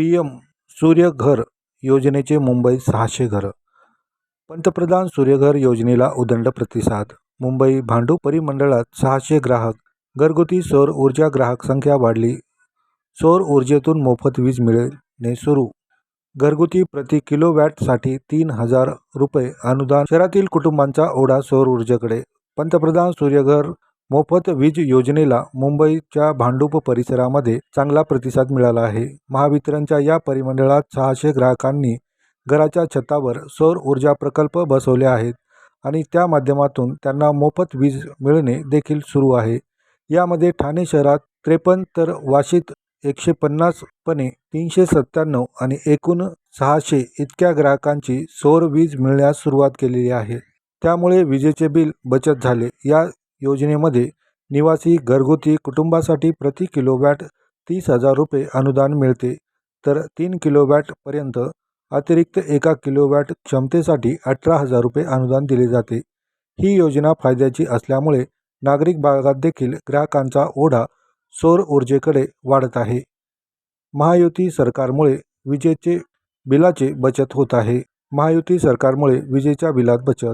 P M Surya Ghar योजनेचे मुंबईत सहाशे घरं. पंतप्रधान सूर्यघर योजनेला उदंड प्रतिसाद. मुंबई भांडू परिमंडळात सहाशे ग्राहक. घरगुती सौर ऊर्जा ग्राहक संख्या वाढली. सौर ऊर्जेतून मोफत वीज मिळणे सुरू. घरगुती प्रति किलोवॅटसाठी तीन हजार रुपये अनुदान. शहरातील कुटुंबांचा ओढा सौर ऊर्जेकडे. पंतप्रधान सूर्यघर मोफत वीज योजनेला मुंबईच्या भांडूप परिसरामध्ये चांगला प्रतिसाद मिळाला आहे. महावितरणच्या या परिमंडळात सहाशे ग्राहकांनी घराच्या छतावर सौर ऊर्जा प्रकल्प बसवले आहेत आणि त्या माध्यमातून त्यांना मोफत वीज मिळणे देखील सुरू आहे. यामध्ये ठाणे शहरात त्रेपन्न तर वाशीत एकशे पन्नासपणे तीनशे सत्त्याण्णव आणि एकूण सहाशे इतक्या ग्राहकांची सौर वीज मिळण्यास सुरुवात केलेली आहे. त्यामुळे विजेचे बिल बचत झाले. या योजनेमध्ये निवासी घरगुती कुटुंबासाठी प्रति किलोवॅट तीस हजार रुपये अनुदान मिळते. तर तीन किलोवॅटपर्यंत अतिरिक्त एका किलोवॅट क्षमतेसाठी अठरा हजार रुपये अनुदान दिले जाते. ही योजना फायद्याची असल्यामुळे नागरिक भागात देखील ग्राहकांचा ओढा सौर ऊर्जेकडे वाढत आहे. महायुती सरकारमुळे विजेचे बिलाचे बचत होत आहे. महायुती सरकारमुळे विजेच्या बिलात बचत